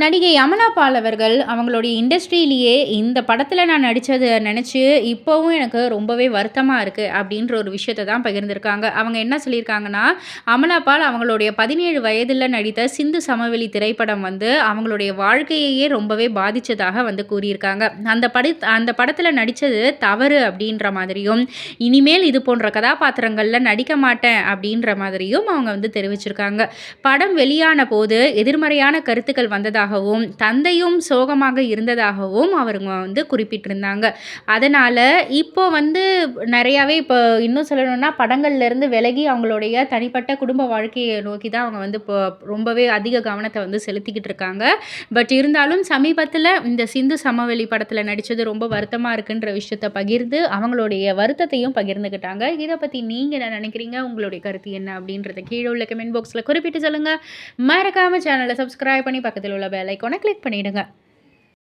நடிகை அமலா பால் அவர்கள் அவங்களுடைய இண்டஸ்ட்ரியிலேயே இந்த படத்தில் நான் நடித்ததை நினச்சி இப்போவும் எனக்கு ரொம்பவே வருத்தமாக இருக்குது அப்படின்ற ஒரு விஷயத்தை தான் பகிர்ந்திருக்காங்க. அவங்க என்ன சொல்லியிருக்காங்கன்னா அமலா பால் அவங்களுடைய பதினேழு வயதில் நடித்த சிந்து சமவெளி திரைப்படம் வந்து அவங்களுடைய வாழ்க்கையையே ரொம்பவே பாதித்ததாக வந்து கூறியிருக்காங்க. அந்த படி அந்த படத்தில் நடித்தது தவறு அப்படின்ற மாதிரியும் இனிமேல் இது போன்ற கதாபாத்திரங்களில் நடிக்க மாட்டேன் அப்படின்ற மாதிரியும் அவங்க வந்து தெரிவிச்சிருக்காங்க. படம் வெளியான போது எதிர்மறையான கருத்துக்கள் வந்ததாக இருந்ததாகவும் தந்தையும் சோகமாக இருந்ததாகவும் அவருங்க வந்து குறிப்பிட்டிருந்தாங்க. அதனால் இப்போ வந்து நிறையாவே இப்போ இன்னும் சொல்லணும்னா படங்கள்லேருந்து விலகி அவங்களுடைய தனிப்பட்ட குடும்ப வாழ்க்கையை நோக்கி தான் அவங்க வந்து இப்போ ரொம்பவே அதிக கவனத்தை வந்து செலுத்திக்கிட்டு இருக்காங்க. பட் இருந்தாலும் சமீபத்தில் இந்த சிந்து சமவெளி படத்தில் நடித்தது ரொம்ப வருத்தமாக இருக்குன்ற விஷயத்த பகிர்ந்து அவங்களுடைய வருத்தத்தையும் பகிர்ந்துக்கிட்டாங்க இதை பற்றி நீங்கள் என்ன நினைக்கிறீங்க? உங்களுடைய கருத்து என்ன அப்படின்றத கீழே உள்ள கமெண்ட் பாக்ஸில் குறிப்பிட்டு சொல்லுங்கள் மறக்காமல் சேனலை சப்ஸ்கிரைப் பண்ணி பக்கத்தில் உள்ள பெல் கிளிக் பண்ணிவிடுங்க